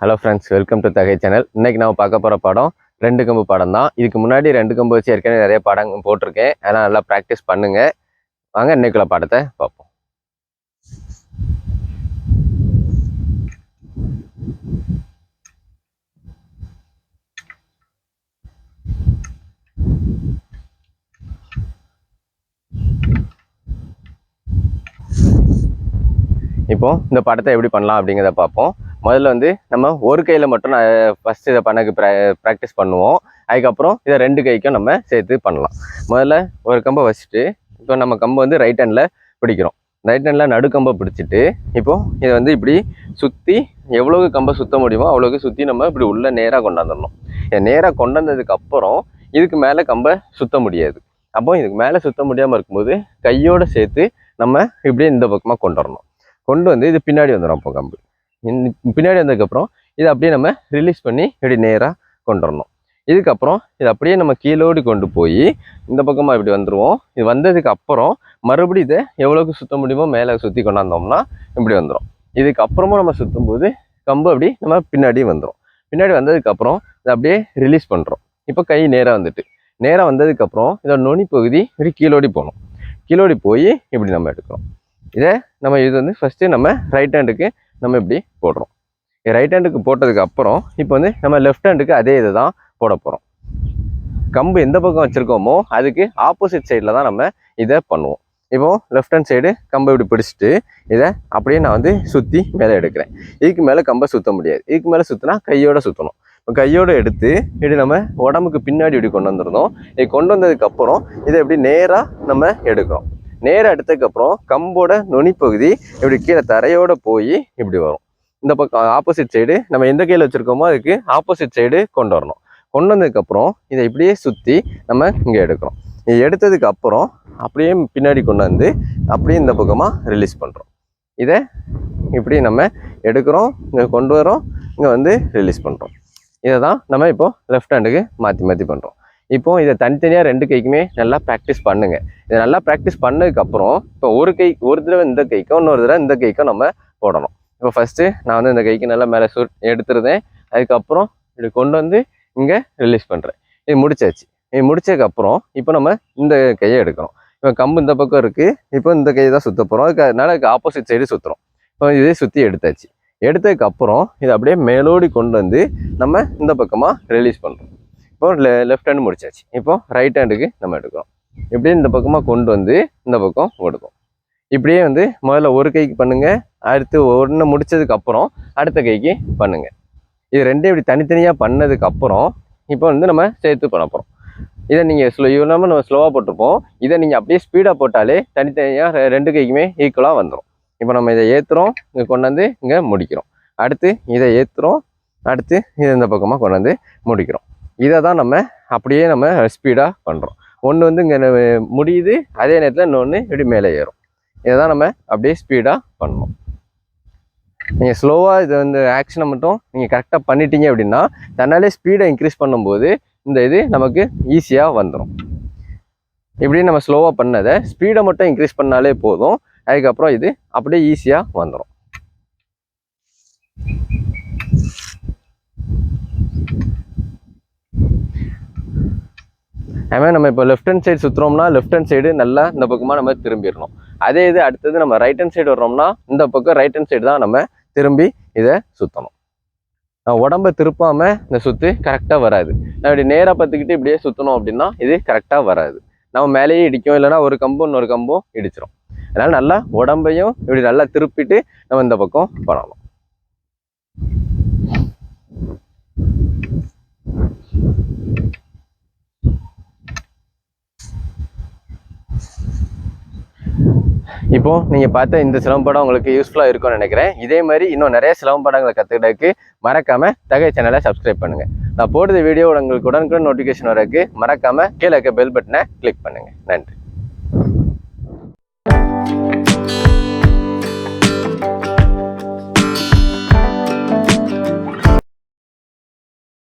Hello friends welcome to தகை channel இன்னைக்கு நம்ம பார்க்க போகிற படம் ரெண்டு கம்பு படம் தான். இதுக்கு முன்னாடி ரெண்டு கம்பு வச்சு ஏற்கனவே நிறைய படம் போட்டிருக்கேன். அதெல்லாம் நல்லா ப்ராக்டிஸ் பண்ணுங்க. வாங்க இன்னைக்குள்ள படத்தை பார்ப்போம். இப்போ இந்த படத்தை எப்படி பண்ணலாம் அப்படிங்கிறத பார்ப்போம். முதல்ல வந்து நம்ம ஒரு கையில் மட்டும் நான் ஃபஸ்ட் இதை பண்ணக்கு ப்ராக்டிஸ் பண்ணுவோம். அதுக்கப்புறம் இதை ரெண்டு கைக்கும் நம்ம சேர்த்து பண்ணலாம். முதல்ல ஒரு கம்பை வச்சுட்டு இப்போ நம்ம கம்பை வந்து ரைட் ஹேண்டில் பிடிக்கிறோம். ரைட் ஹேண்டில் நடுக்கம்பை பிடிச்சிட்டு இப்போது இதை வந்து இப்படி சுற்றி எவ்வளோக்கு கம்பை சுற்ற முடியுமோ அவ்வளோக்கு சுற்றி நம்ம இப்படி உள்ளே நேராக கொண்டாந்துடணும் இதை நேராக கொண்டாந்ததுக்கு அப்புறம் இதுக்கு மேலே கம்பை சுத்த முடியாது. அப்போ இதுக்கு மேலே சுத்த முடியாமல் இருக்கும்போது கையோடு சேர்த்து நம்ம இப்படியே இந்த பக்கமாக கொண்டு வரணும். கொண்டு வந்து இது பின்னாடி வந்துடும் அப்போ கம்பு. பின்னாடி வந்ததுக்கப்புறம் இதை அப்படியே நம்ம ரிலீஸ் பண்ணி இப்படி நேராக கொண்டு வரணும் இதுக்கப்புறம் இது அப்படியே நம்ம கீழோடி கொண்டு போய் இந்த பக்கமாக இப்படி வந்துடுவோம் இது வந்ததுக்கு அப்புறம் மறுபடியும் இதை எவ்வளோக்கு சுத்த முடியுமோ மேலே சுற்றி கொண்டாந்தோம்னா இப்படி வந்துடும் இதுக்கப்புறமும் நம்ம சுற்றும் போது கம்பு அப்படி நம்ம பின்னாடி வந்துடும் பின்னாடி வந்ததுக்கப்புறம் இதை அப்படியே ரிலீஸ் பண்ணுறோம் இப்போ கை நேராக வந்துட்டு. நேராக வந்ததுக்கப்புறம் இதோட நுனி பகுதி இப்படி கீழோடி போகணும். கீழோடி போய் இப்படி நம்ம எடுக்கிறோம். இதை நம்ம இது வந்து ஃபஸ்ட்டு நம்ம ரைட் ஹேண்டுக்கு நம்ம இப்படி போடுறோம். ரைட் ஹேண்டுக்கு போட்டதுக்கு அப்புறம் இப்போ வந்து நம்ம லெஃப்ட் ஹேண்டுக்கு அதே இது தான் போட போகிறோம் கம்பு எந்த பக்கம் வச்சுருக்கோமோ அதுக்கு ஆப்போசிட் சைடில் தான் நம்ம இதை பண்ணுவோம். இப்போ லெஃப்ட் ஹேண்ட் சைடு கம்பை இப்படி பிடிச்சிட்டு இதை அப்படியே நான் வந்து சுற்றி மேலே எடுக்கிறேன். இதுக்கு மேலே கம்பை சுற்ற முடியாது. இதுக்கு மேலே சுற்றினா கையோடு சுற்றணும் இப்போ கையோடு எடுத்து இப்படி நம்ம உடம்புக்கு பின்னாடி இப்படி கொண்டு வந்துருந்தோம். இது கொண்டு வந்ததுக்கப்புறம் இதை இப்படி நேராக நம்ம எடுக்கிறோம். நேராக எடுத்ததுக்கப்புறம் கம்போட நுனி பகுதி இப்படி கீழே தரையோடு போய் இப்படி வரும். இந்த பக்கம் ஆப்போசிட் சைடு நம்ம எந்த கையில் வச்சுருக்கோமோ அதுக்கு ஆப்போசிட் சைடு கொண்டு வரணும். கொண்டு வந்ததுக்கப்புறம் இதை இப்படியே சுற்றி நம்ம இங்கே எடுக்கிறோம் இது எடுத்ததுக்கு அப்புறம் அப்படியே பின்னாடி கொண்டு வந்து அப்படியே இந்த பக்கமாக ரிலீஸ் பண்ணுறோம் இதை இப்படி நம்ம எடுக்கிறோம் இங்கே கொண்டு வரோம் இங்கே வந்து ரிலீஸ் பண்ணுறோம் இதை தான் நம்ம இப்போ லெஃப்ட் ஹேண்டுக்கு மாற்றி மாற்றி பண்ணுறோம் இப்போ இதை தனித்தனியாக ரெண்டு கைக்குமே நல்லா ப்ராக்டிஸ் பண்ணுங்க. இதை நல்லா ப்ராக்டிஸ் பண்ணதுக்கப்புறம் இப்போ ஒரு கை ஒரு தடவை இந்த கைக்கும் இன்னொரு தடவை இந்த கைக்கும் நம்ம போடணும். இப்போ ஃபஸ்ட்டு நான் வந்து இந்த கைக்கு நல்லா மேலே சுட் எடுத்துருந்தேன். அதுக்கப்புறம் இப்படி கொண்டு வந்து இங்கே ரிலீஸ் பண்ணுறேன் இது முடிச்சாச்சு. இது முடிச்சதுக்கப்புறம் இப்போ நம்ம இந்த கையை எடுக்கிறோம் இப்போ கம்பு இந்த பக்கம் இருக்குது இப்போ இந்த கையை தான் சுற்ற போகிறோம் அதுக்கு அதனால் அதுக்கு ஆப்போசிட் சைடு சுற்றுறோம் இப்போ இதே சுற்றி எடுத்தாச்சு. எடுத்ததுக்கப்புறம் இதை அப்படியே மேலோடி கொண்டு வந்து நம்ம இந்த பக்கமாக ரிலீஸ் பண்ணுறோம் இப்போ லெ லெஃப்ட் ஹேண்டு முடிச்சாச்சு. இப்போ ரைட் ஹேண்டுக்கு நம்ம எடுக்கிறோம். இப்படியே இந்த பக்கமாக கொண்டு வந்து இந்த பக்கம் கொடுக்கும் இப்படியே வந்து முதல்ல ஒரு கைக்கு பண்ணுங்கள் அடுத்து ஒன்று முடித்ததுக்கு அப்புறம் அடுத்த கைக்கு பண்ணுங்கள் இது ரெண்டையும் இப்படி தனித்தனியாக பண்ணதுக்கு அப்புறம் இப்போ வந்து நம்ம சேர்த்து பண்ண போகிறோம் இதை நீங்கள் ஸ்லோ இல்லாமல் நம்ம ஸ்லோவாக போட்டிருப்போம். இதை நீங்கள் அப்படியே ஸ்பீடாக போட்டாலே தனித்தனியாக ரெண்டு கைக்குமே ஈக்குவலாக வந்துடும் இப்போ நம்ம இதை ஏற்றுறோம் இங்கே கொண்டாந்து இங்கே முடிக்கிறோம். அடுத்து இதை ஏற்றுறோம் அடுத்து இதை இந்த பக்கமாக கொண்டாந்து முடிக்கிறோம். இதை தான் நம்ம அப்படியே நம்ம ஸ்பீடாக பண்ணுறோம் ஒன்று வந்து இங்கே முடியுது அதே நேரத்தில் இன்னொன்று இப்படி மேலே ஏறும். இதை தான் நம்ம அப்படியே ஸ்பீடாக பண்ணணும். நீங்கள் ஸ்லோவாக இதை வந்து ஆக்ஷனை மட்டும் நீங்கள் கரெக்டாக பண்ணிட்டீங்க அப்படின்னா தன்னாலே ஸ்பீடை இன்க்ரீஸ் பண்ணும்போது இந்த இது நமக்கு ஈஸியாக வந்துடும் இப்படி நம்ம ஸ்லோவாக பண்ணதை ஸ்பீடை மட்டும் இன்க்ரீஸ் பண்ணாலே போதும். அதுக்கப்புறம் இது அப்படியே ஈஸியாக வந்துடும் அதுமாதிரி நம்ம இப்போ லெஃப்ட் ஹேண்ட் சைடு சுற்றுறோம்னா லெஃப்ட் ஹேண்ட் சைடு நல்லா இந்த பக்கமாக நம்ம திரும்பிடணும். அதே இது அடுத்தது நம்ம ரைட் ஹேண்ட் சைடு வர்றோம்னா இந்த பக்கம் ரைட் ஹேண்ட் சைடு தான் நம்ம திரும்பி இதை சுற்றணும் நான் உடம்ப திருப்பாம இந்த சுத்து கரெக்டாக வராது. நான் இப்படி நேராக பார்த்துக்கிட்டு இப்படியே சுற்றணும் அப்படின்னா இது கரெக்டாக வராது. நம்ம மேலேயே இடிக்கும் இல்லைன்னா ஒரு கம்பும் இன்னொரு கம்பும் இடிச்சிரும். அதனால நல்லா உடம்பையும் இப்படி நல்லா திருப்பிட்டு நம்ம இந்த பக்கம் பண்ணணும். இப்போது நீங்கள் பார்த்த இந்த சிலம்பு படம் உங்களுக்கு யூஸ்ஃபுல்லாக இருக்கும்னு நினைக்கிறேன். இதே மாதிரி இன்னும் நிறைய சிலம்பு படங்களை மறக்காமல் தகை சேனலை சப்ஸ்கிரைப் பண்ணுங்கள் நான் போடுற வீடியோ உங்களுக்கு உடனுக்குடன் நோட்டிஃபிகேஷன் வரக்கு மறக்காமல் கீழே இருக்க பெல் பட்டனை கிளிக் பண்ணுங்கள் நன்றி.